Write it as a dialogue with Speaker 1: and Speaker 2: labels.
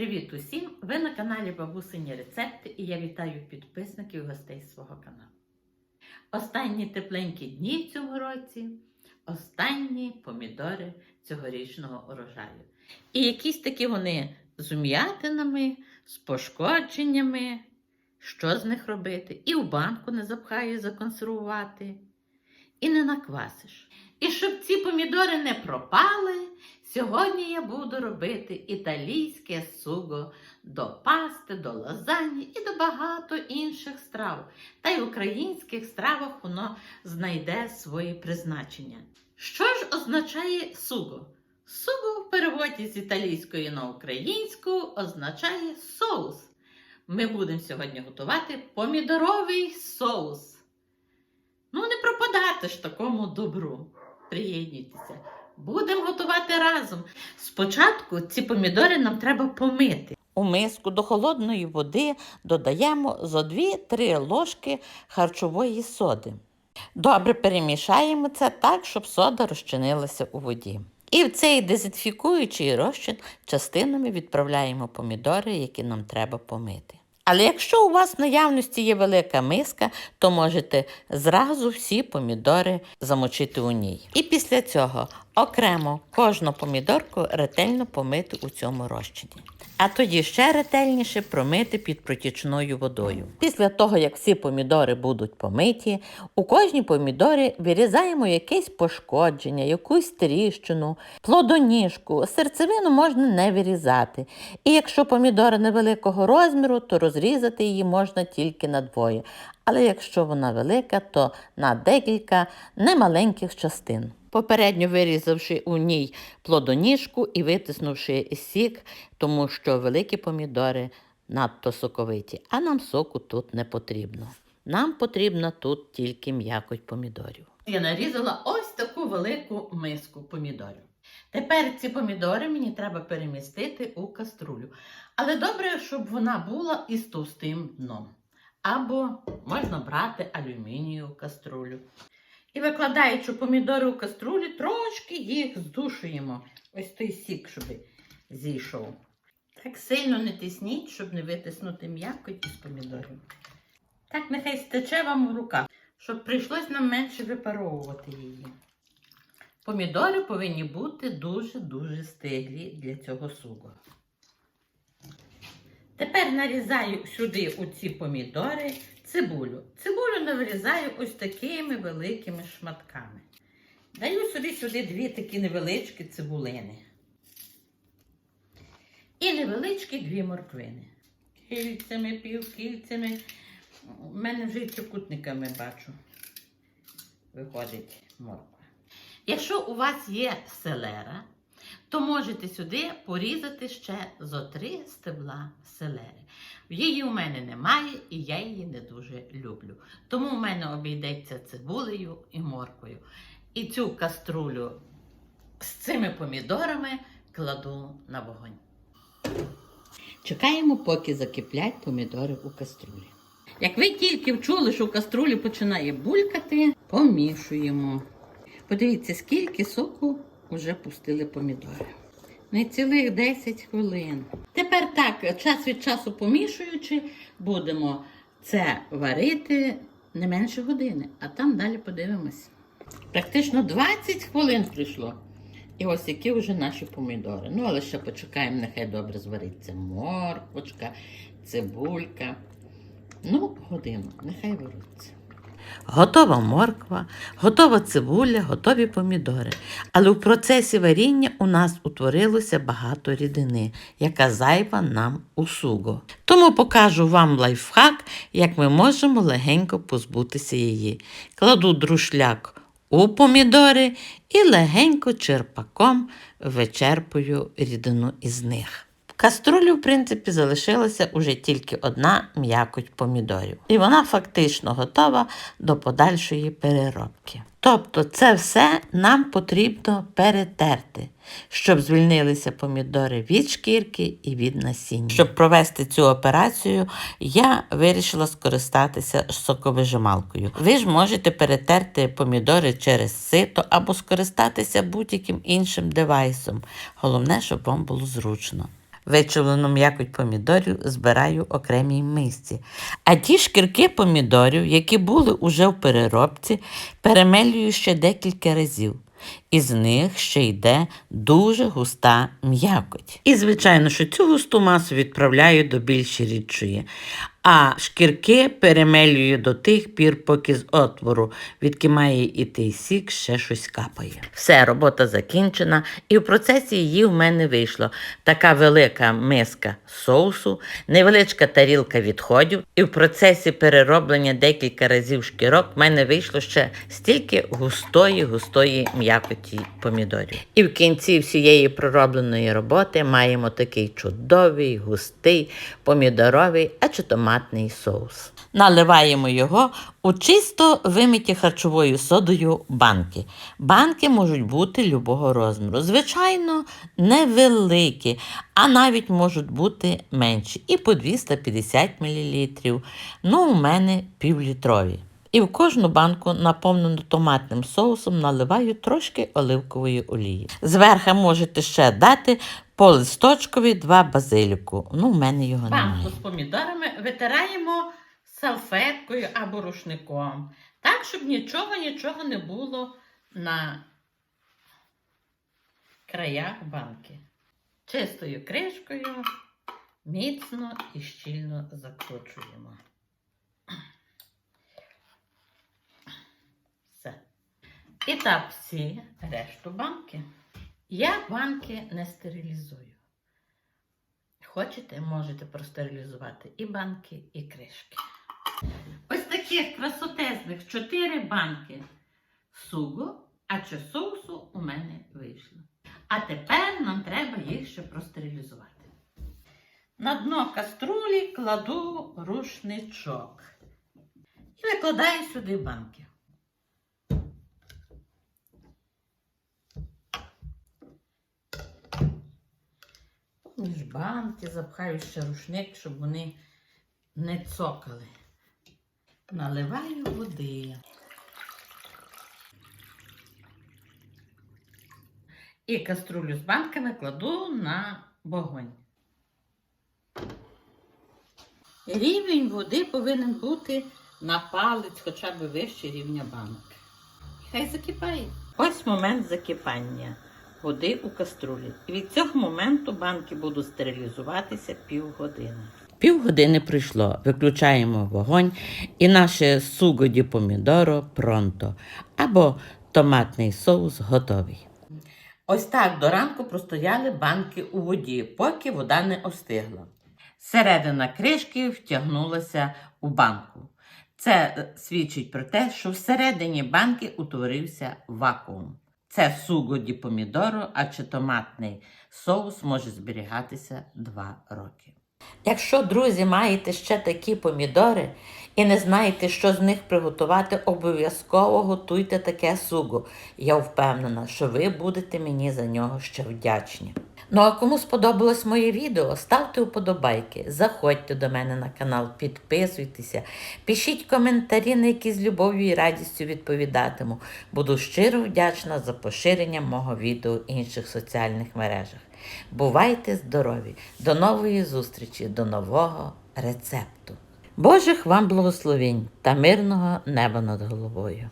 Speaker 1: Привіт усім! Ви на каналі Бабусині Рецепти і я вітаю підписників і гостей свого каналу. Останні тепленькі дні в цьому році, останні помідори цьогорічного урожаю. І якісь такі вони з ум'ятинами, з пошкодженнями. Що з них робити? І в банку не запхає законсервувати, і не наквасиш. І щоб ці помідори не пропали, Сьогодні я буду робити італійське суго до пасти, до лазані і до багато інших страв. Та й в українських стравах воно знайде своє призначення. Що ж означає суго? Суго в переводі з італійської на українську означає соус. Ми будемо сьогодні готувати помідоровий соус. Ну, не пропадати ж такому добру. Приєднуйтеся. Будемо готувати разом. Спочатку ці помідори нам треба помити. У миску до холодної води додаємо зо 2-3 ложки харчової соди. Добре перемішаємо це так, щоб сода розчинилася у воді. І в цей дезінфікуючий розчин частинами відправляємо помідори, які нам треба помити. Але якщо у вас в наявності є велика миска, то можете зразу всі помідори замочити у ній. І після цього окремо кожну помідорку ретельно помити у цьому розчині. А тоді ще ретельніше промити під протічною водою. Після того, як всі помідори будуть помиті, у кожній помідорі вирізаємо якесь пошкодження, якусь тріщину, плодоніжку, серцевину можна не вирізати. І якщо помідора невеликого розміру, то розрізати її можна тільки на двоє. Але якщо вона велика, то на декілька немаленьких частин. Попередньо вирізавши у ній плодоніжку і витиснувши сік, тому що великі помідори надто соковиті, а нам соку тут не потрібно. Нам потрібна тут тільки м'якоть помідорів. Я нарізала ось таку велику миску помідорів. Тепер ці помідори мені треба перемістити у каструлю. Але добре, щоб вона була із товстим дном. Або можна брати алюмінієву каструлю. І викладаючи помідори у каструлі, трошки їх здушуємо. Ось той сік, щоб зійшов. Так сильно не тисніть, щоб не витиснути м'якоть із помідорів. Так нехай стече вам в руках, щоб прийшлось нам менше випаровувати її. Помідори повинні бути дуже-дуже стиглі для цього сугу. Тепер нарізаю сюди у ці помідори цибулю. Цибулю нарізаю ось такими великими шматками. Даю собі сюди дві такі невеличкі цибулини. І невеличкі дві морквини. Кільцями, півкільцями. У мене вже трикутниками бачу. Виходить морква. Якщо у вас є селера, то можете сюди порізати ще зо три стебла селери. Її у мене немає і я її не дуже люблю. Тому у мене обійдеться цибулею і моркою. І цю каструлю з цими помідорами кладу на вогонь. Чекаємо, поки закиплять помідори у каструлі. Як ви тільки вчули, що в каструлі починає булькати, помішуємо. Подивіться, скільки соку вже пустили помідори. Не цілих 10 хвилин. Тепер так, час від часу помішуючи, будемо це варити не менше години, а там далі подивимось. Практично 20 хвилин прийшло. І ось які вже наші помідори. Ну, але ще почекаємо, нехай добре звариться морквочка, цибулька. Ну, годину, нехай варуться. Готова морква, готова цибуля, готові помідори. Але в процесі варіння у нас утворилося багато рідини, яка зайва нам у суго. Тому покажу вам лайфхак, як ми можемо легенько позбутися її. Кладу друшляк у помідори і легенько черпаком вичерпую рідину із них. Каструлі, в принципі, залишилася уже тільки одна м'якоть помідорів. І вона фактично готова до подальшої переробки. Тобто це все нам потрібно перетерти, щоб звільнилися помідори від шкірки і від насіння. Щоб провести цю операцію, я вирішила скористатися соковижималкою. Ви ж можете перетерти помідори через сито або скористатися будь-яким іншим девайсом. Головне, щоб вам було зручно.
Speaker 2: Вичавлену м'якоть помідорів збираю окремій мисці. А ті шкірки помідорів, які були уже в переробці, перемелюю ще декілька разів. Із них ще йде дуже густа м'якоть. І, звичайно, що цю густу масу відправляю до більш рідшої, а шкірки перемелюю до тих пір, поки з отвору, відки має іти сік, ще щось капає. Все, робота закінчена, і в процесі її в мене вийшло така велика миска соусу, невеличка тарілка відходів, і в процесі перероблення декілька разів шкірок в мене вийшло ще стільки густої, густої м'якоті помідорів. І в кінці всієї проробленої роботи маємо такий чудовий, густий, помідоровий, а чи томатний соус. Наливаємо його у чисто вимиті харчовою содою банки. Банки можуть бути любого розміру. Звичайно, невеликі, а навіть можуть бути менші. І по 250 мл. Ну, у мене півлітрові. І в кожну банку, наповнену томатним соусом, наливаю трошки оливкової олії. Зверху можете ще дати по листочкові два базиліку. Ну, в мене його немає.
Speaker 1: Банку з помідорами витираємо салфеткою або рушником. Так, щоб нічого, нічого не було на краях банки. Чистою кришкою міцно і щільно закручуємо. Все. І так всі решту банки. Я банки не стерилізую. Хочете, можете простерилізувати і банки, і кришки. Ось таких красотезних чотири банки сугу, а чи соусу у мене вийшло. А тепер нам треба їх ще простерилізувати. На дно каструлі кладу рушничок і викладаю сюди банки. Між запхаю ще рушник, щоб вони не цокали. Наливаю води. І каструлю з банками кладу на вогонь. Рівень води повинен бути на палець хоча б вище рівня банок. Хай закипає. Ось момент закипання води у каструлі. І від цього моменту банки будуть стерилізуватися півгодини. Півгодини пройшло. Виключаємо вогонь і наше сугоді помідоро пронто або томатний соус готовий. Ось так до ранку простояли банки у воді, поки вода не остигла. Середина кришки втягнулася у банку. Це е, свідчить про те, що всередині банки утворився вакуум. Це сугоді помідору, а чи томатний соус може зберігатися 2 роки. Якщо, друзі, маєте ще такі помідори і не знаєте, що з них приготувати, обов'язково готуйте таке суго. Я впевнена, що ви будете мені за нього ще вдячні. Ну а кому сподобалось моє відео, ставте вподобайки, заходьте до мене на канал, підписуйтеся, пишіть коментарі, на які з любов'ю і радістю відповідатиму. Буду щиро вдячна за поширення мого відео в інших соціальних мережах. Бувайте здорові! До нової зустрічі, до нового рецепту. Божих вам благословень та мирного неба над головою!